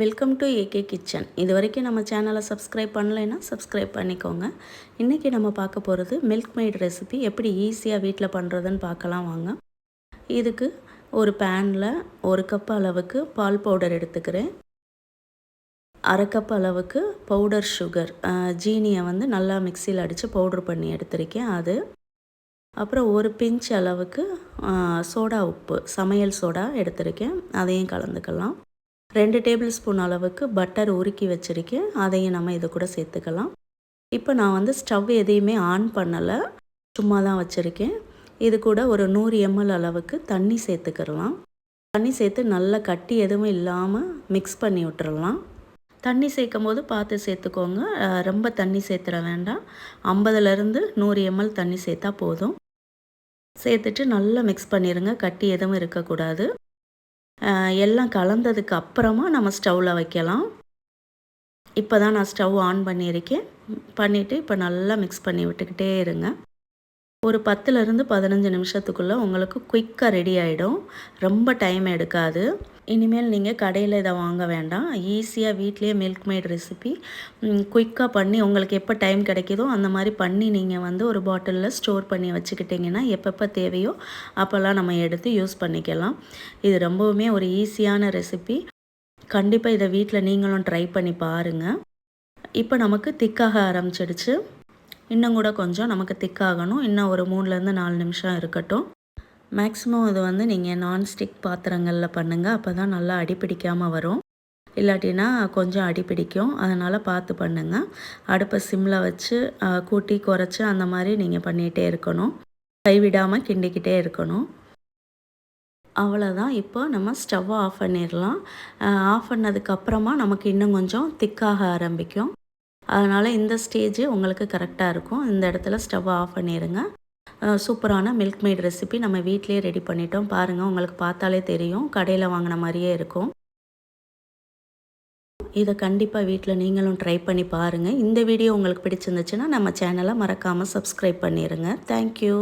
Welcome to AK kitchen இது வரைக்கும் நம்ம சேனலை சப்ஸ்கிரைப் பண்ணலைன்னா சப்ஸ்கிரைப் பண்ணிக்கோங்க. இன்றைக்கி நம்ம பார்க்க போகிறது மில்க் மேட் ரெசிபி எப்படி ஈஸியாக வீட்டில் பண்ணுறதுன்னு பார்க்கலாம் வாங்க. இதுக்கு ஒரு பேனில் ஒரு கப் அளவுக்கு பால் பவுடர் எடுத்துக்கிறேன். அரை கப் அளவுக்கு பவுடர் சுகர் ஜீனியை வந்து நல்லா மிக்சியில் அடித்து பவுட்ரு பண்ணி எடுத்திருக்கேன் அது. அப்புறம் ஒரு பிஞ்ச் அளவுக்கு சோடா உப்பு சமையல் சோடா எடுத்திருக்கேன். அதையும் கலந்துக்கலாம். ரெண்டு டேபிள் ஸ்பூன் அளவுக்கு பட்டர் உருக்கி வச்சுருக்கேன். அதையும் நம்ம இது கூட சேர்த்துக்கலாம். இப்போ நான் வந்து ஸ்டவ் எதையுமே ஆன் பண்ணலை. சும்மா தான் வச்சுருக்கேன். இது கூட ஒரு நூறு எம்எல் அளவுக்கு தண்ணி சேர்த்துக்கிடலாம் தண்ணி சேர்த்து நல்லா கட்டி எதுவும் இல்லாமல் மிக்ஸ் பண்ணி விட்டுறலாம். தண்ணி சேர்க்கும் போது பார்த்து சேர்த்துக்கோங்க. ரொம்ப தண்ணி சேர்த்துட வேண்டாம். ஐம்பதுலேருந்து நூறு எம்எல் தண்ணி சேர்த்தா போதும். சேர்த்துட்டு நல்லா மிக்ஸ் பண்ணிடுங்க கட்டி எதுவும் இருக்கக்கூடாது. எல்லாம் கலந்ததுக்கு அப்புறமா நம்ம ஸ்டவ்வில் வைக்கலாம். இப்போ தான் நான் ஸ்டவ் ஆன் பண்ணியிருக்கேன். பண்ணிவிட்டு இப்போ நல்லா மிக்ஸ் பண்ணி விட்டுக்கிட்டே இருங்க. ஒரு பத்துலேருந்து பதினஞ்சு நிமிஷத்துக்குள்ளே உங்களுக்கு குயிக்காக ரெடி ஆகிடும் ரொம்ப டைம் எடுக்காது. இனிமேல் நீங்கள் கடையில் இதை வாங்க வேண்டாம். ஈஸியாக வீட்லேயே மில்க் மேட் ரெசிபி குயிக்காக பண்ணி உங்களுக்கு எப்போ டைம் கிடைக்கிதோ அந்த மாதிரி பண்ணி நீங்கள் வந்து ஒரு பாட்டிலில் ஸ்டோர் பண்ணி வச்சுக்கிட்டிங்கன்னா எப்பப்போ தேவையோ அப்போல்லாம் நம்ம எடுத்து யூஸ் பண்ணிக்கலாம். இது ரொம்பவுமே ஒரு ஈஸியான ரெசிபி கண்டிப்பாக இதை வீட்டில் நீங்களும் ட்ரை பண்ணி பாருங்கள் இப்போ நமக்கு திக்காக ஆரம்பிச்சிடுச்சு. இன்னும் கூட கொஞ்சம் நமக்கு திக்காகணும் இன்னும் ஒரு மூணுலேருந்து நாலு நிமிஷம் இருக்கட்டும். மேக்ஸிமம் இது வந்து நீங்கள் நான்ஸ்டிக் பாத்திரங்களில் பண்ணுங்கள் அப்போ தான் நல்லா அடிப்பிடிக்காமல் வரும். இல்லாட்டினா கொஞ்சம் அடிப்பிடிக்கும் அதனால் பார்த்து பண்ணுங்கள் அடுப்பை சிம்மில் வச்சு கூட்டி குறைச்சி அந்த மாதிரி நீங்கள் பண்ணிகிட்டே இருக்கணும். கைவிடாமல் கிண்டிக்கிட்டே இருக்கணும். அவ்வளோதான் இப்போ நம்ம ஸ்டவ்வை ஆஃப் பண்ணிடலாம். ஆஃப் பண்ணதுக்கப்புறமா நமக்கு இன்னும் கொஞ்சம் திக்காக ஆரம்பிக்கும். அதனால் இந்த ஸ்டேஜ் உங்களுக்கு கரெக்டாக இருக்கும். இந்த இடத்துல ஸ்டவ்வை ஆஃப் பண்ணிடுங்க. சூப்பரான மில்க் மேட் ரெசிபி நம்ம வீட்லேயே ரெடி பண்ணிட்டோம். பாருங்கள் உங்களுக்கு பார்த்தாலே தெரியும். கடையில் வாங்கின மாதிரியே இருக்கும். இதை கண்டிப்பாக வீட்டில் நீங்களும் ட்ரை பண்ணி பாருங்கள் இந்த வீடியோ உங்களுக்கு பிடிச்சிருந்துச்சுன்னா நம்ம சேனலை மறக்காமல் சப்ஸ்கிரைப் பண்ணிடுங்க தேங்க்யூ